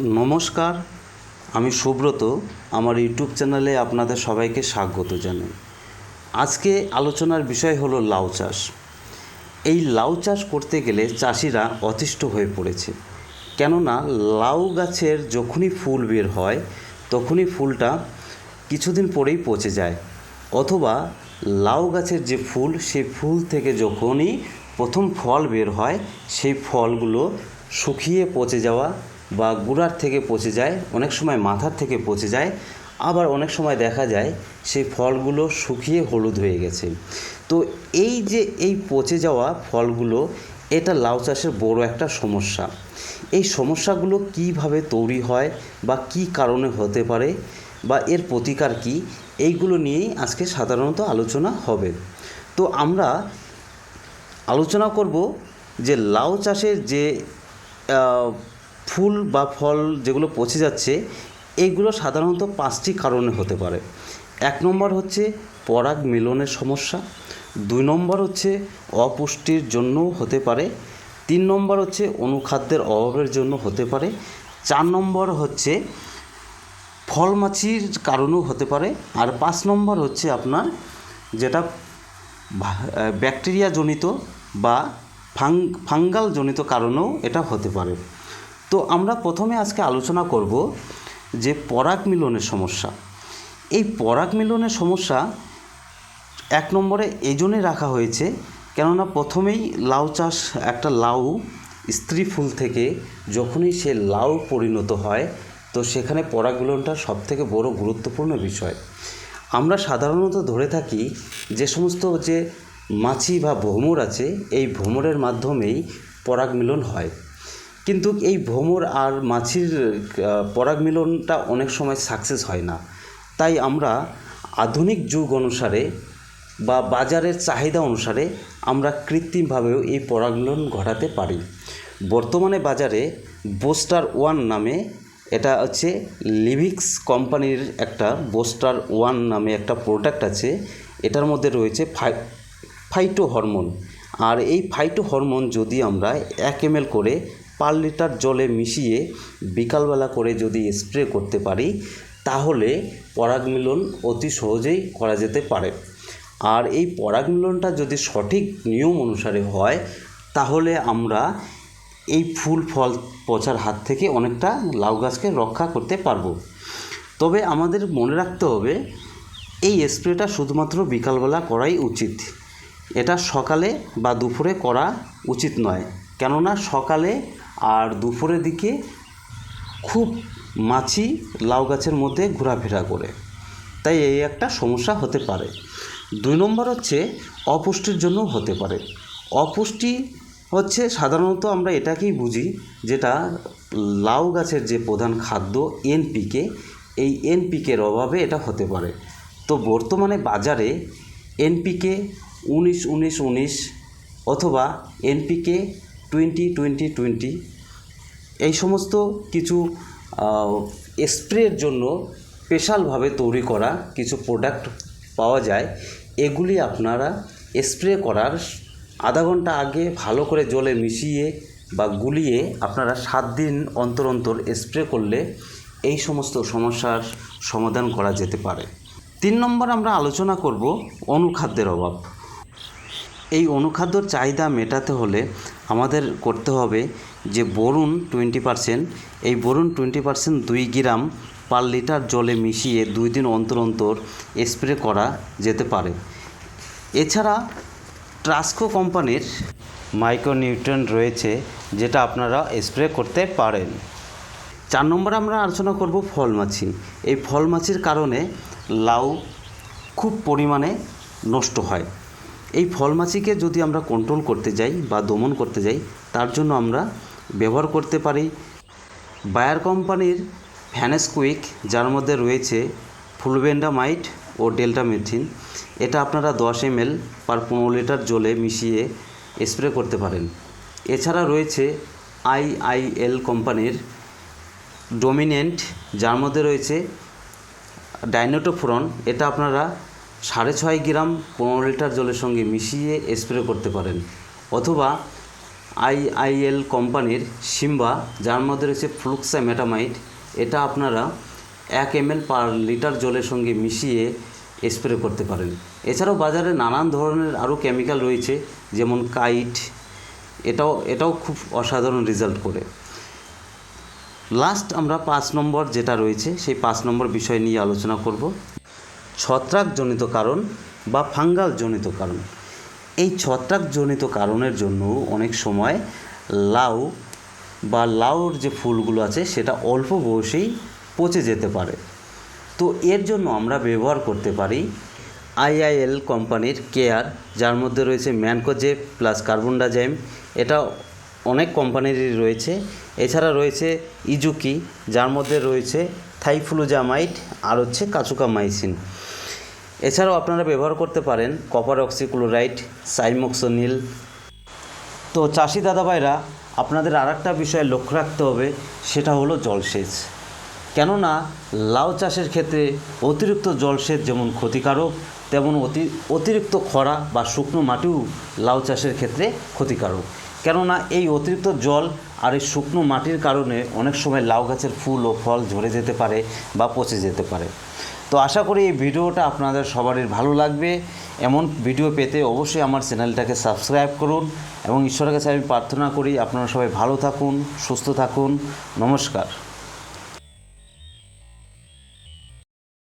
নমস্কার, আমি সুব্রত, আমার ইউটিউব চ্যানেলে আপনাদের সবাইকে স্বাগত জানাই। আজকে আলোচনার বিষয় হলো লাউ চাষ। এই লাউ চাষ করতে গেলে চাষিরা অতিষ্ঠ হয়ে পড়েছে। কেননা লাউ গাছের যখনই ফুল বের হয়, তখনই ফুলটা কিছুদিন পরেই পচে যায়। অথবা লাউ গাছের যে ফুল সেই ফুল থেকে যখনই প্রথম ফল বের হয়, সেই ফলগুলো শুকিয়ে পচে যাওয়া বা গুড়ার থেকে পচে যায়, অনেক সময় মাথার থেকে পচে যায়, আবার অনেক সময় দেখা যায় সেই ফলগুলো শুকিয়ে হলুদ হয়ে গেছে। তো এই যে এই পচে যাওয়া ফলগুলো, এটা লাউ চাষের বড় একটা সমস্যা। এই সমস্যাগুলো কীভাবে তৈরি হয় বা কি কারণে হতে পারে বা এর প্রতিকার কি, এইগুলো নিয়েই আজকে সাধারণত আলোচনা হবে। তো আমরা আলোচনা করব যে লাউ চাষের যে ফুল বা ফল যেগুলো পচে যাচ্ছে এইগুলো সাধারণত পাঁচটি কারণে হতে পারে। এক নম্বর হচ্ছে পরাগ মিলনের সমস্যা, দুই নম্বর হচ্ছে অপুষ্টির জন্যও হতে পারে, তিন নম্বর হচ্ছে অনুখাদ্যের অভাবের জন্য হতে পারে, চার নম্বর হচ্ছে ফলমাছির কারণেও হতে পারে, আর পাঁচ নম্বর হচ্ছে আপনার যেটা ব্যাকটেরিয়াজনিত বা ফাং, ফাঙ্গাল জনিত কারণেও এটা হতে পারে। তো আমরা প্রথমে আজকে আলোচনা করব যে পরাগ মিলনের সমস্যা। এই পরাগ মিলনের সমস্যা এক নম্বরে এই জন্যই রাখা হয়েছে কেননা প্রথমেই লাউ চাষ একটা লাউ স্ত্রী ফুল থেকে যখনই সে লাউ পরিণত হয়, তো সেখানে পরাগ পরাগমিলনটা সবথেকে বড় গুরুত্বপূর্ণ বিষয়। আমরা সাধারণত ধরে থাকি যে সমস্ত যে মাছি বা ভ্রমর আছে, এই ভ্রমরের মাধ্যমেই পরাগ মিলন হয়। কিন্তু এই ভ্রমর আর মাছির পরাগ মিলনটা অনেক সময় সাকসেস হয় না। তাই আমরা আধুনিক যুগ অনুসারে বা বাজারের চাহিদা অনুসারে আমরা কৃত্রিমভাবেও এই পরাগ মিলন ঘটাতে পারি। বর্তমানে বাজারে বোস্টার ওয়ান নামে এটা হচ্ছে লিভিক্স কোম্পানির একটা বোস্টার ওয়ান নামে একটা প্রোডাক্ট আছে। এটার মধ্যে রয়েছে ফাই ফাইটো হরমোন আর এই ফাইটো হরমোন যদি আমরা এক এম করে পার লিটার জলে মিশিয়ে বিকালবেলা করে যদি স্প্রে করতে পারি, তাহলে পরাগ মিলন অতি সহজেই করা যেতে পারে। আর এই পরাগ মিলনটা যদি সঠিক নিয়ম অনুসারে হয়, তাহলে আমরা এই ফুল ফল পচার হাত থেকে অনেকটা লাউ গাছকে রক্ষা করতে পারব। তবে আমাদের মনে রাখতে হবে, এই স্প্রেটা শুধুমাত্র বিকালবেলা করাই উচিত। এটা সকালে বা দুপুরে করা উচিত নয়। কেননা সকালে আর দুপুরের দিকে খুব মাছি লাউ গাছের মধ্যে ঘোরাফেরা করে। তাই এই একটা সমস্যা হতে পারে। দুই নম্বর হচ্ছে অপুষ্টির জন্য হতে পারে। অপুষ্টি হচ্ছে সাধারণত আমরা এটাকেই বুঝি যেটা লাউ গাছের যে প্রধান খাদ্য এনপিকে, এই এনপিকের অভাবে এটা হতে পারে। তো বর্তমানে বাজারে এনপিকে উনিশ উনিশ উনিশ অথবা এনপিকে টোয়েন্টি টোয়েন্টি টোয়েন্টি। এই সমস্ত কিছু স্প্রের জন্য স্পেশালভাবে তৈরি করা কিছু প্রোডাক্ট পাওয়া যায়। এগুলি আপনারা স্প্রে করার আধা ঘণ্টা আগে ভালো করে জলে মিশিয়ে বা গুলিয়ে আপনারা সাত দিন অন্তর অন্তর স্প্রে করলে এই সমস্ত সমস্যার সমাধান করা যেতে পারে। তিন নম্বর আমরা আলোচনা করব অনুখাদ্যের অভাব। এই অনুখাদ্যর চাহিদা মেটাতে হলে আমাদের করতে হবে যে বরুণ টোয়েন্টি পারসেন্ট, এই বরুণ টোয়েন্টি পারসেন্ট দুই গ্রাম পার লিটার জলে মিশিয়ে দুই দিন অন্তর অন্তর স্প্রে করা যেতে পারে। এছাড়া ট্রাস্কো কোম্পানির মাইক্রোনিউট্রেন রয়েছে যেটা আপনারা স্প্রে করতে পারেন। চার নম্বরে আমরা আলোচনা করব ফল মাছি এই ফল মাছির কারণে লাউ খুব পরিমাণে নষ্ট হয়। এই ফল মাছিকে যদি আমরা কন্ট্রোল করতে যাই বা দমন করতে যাই, তার জন্য আমরা ব্যবহার করতে পারি বায়ার কোম্পানির ভ্যানেসকুইক যার মধ্যে রয়েছে ফুলবেন্ডামাইট ও ডেল্টামেথিন এটা আপনারা দশ এম এল পার পনেরো লিটার জলে মিশিয়ে স্প্রে করতে পারেন। এছাড়া রয়েছে আইআইএল কোম্পানির ডোমিনেন্ট যার মধ্যে রয়েছে ডাইনোটোফ্রন এটা আপনারা সাড়ে ছয় গ্রাম পনেরো লিটার জলের সঙ্গে মিশিয়ে স্প্রে করতে পারেন। অথবা আইআইএল কোম্পানির সিম্বা, যার মধ্যে রয়েছে ফ্লুক্সামেটামাইড এটা আপনারা এক এম পার লিটার জলের সঙ্গে মিশিয়ে স্প্রে করতে পারেন। এছাড়াও বাজারে নানান ধরনের আরও কেমিক্যাল রয়েছে, যেমন কাইট, এটাও এটাও খুব অসাধারণ রেজাল্ট করে। লাস্ট আমরা পাঁচ নম্বর যেটা রয়েছে, সেই পাঁচ নম্বর বিষয় নিয়ে আলোচনা করব। ছত্রাকজনিত কারণ বা ফাঙ্গাল জনিত কারণ। এই ছত্রাকজনিত কারণের জন্য অনেক সময় লাউ বা লাউর যে ফুলগুলো আছে, সেটা অল্প বয়সেই পচে যেতে পারে। তো এর জন্য আমরা ব্যবহার করতে পারি আইআইএল কোম্পানির কেয়ার, যার মধ্যে রয়েছে ম্যানকোজে প্লাস কার্বন ডাইজাইম এটা অনেক কোম্পানিরই রয়েছে। এছাড়া রয়েছে ইজুকি, যার মধ্যে রয়েছে থাইফ্লুজামাইড আর হচ্ছে কাচুকামাইসিন এছাড়াও আপনারা ব্যবহার করতে পারেন কপার অক্সিক্লোরাইড সাইমোক্সোনিল। তো চাষি দাদাভাইরা, আপনাদের আর একটা বিষয়ে লক্ষ্য রাখতে হবে, সেটা হলো জলসেচ। কেননা লাউ চাষের ক্ষেত্রে অতিরিক্ত জলসেচ যেমন ক্ষতিকারক, তেমন অতি, অতিরিক্ত খরা বা শুকনো মাটিও লাউ চাষের ক্ষেত্রে ক্ষতিকারক। কেননা এই অতিরিক্ত জল আর এই শুকনো মাটির কারণে অনেক সময় লাউ গাছের ফুল ও ফল ঝরে যেতে পারে বা পচে যেতে পারে। তো আশা করি এই ভিডিওটা আপনাদের সবারই ভালো লাগবে। এমন ভিডিও পেতে অবশ্যই আমার চ্যানেলটাকে সাবস্ক্রাইব করুন এবং ঈশ্বরের কাছে আমি প্রার্থনা করি আপনারা সবাই ভালো থাকুন, সুস্থ থাকুন। নমস্কার।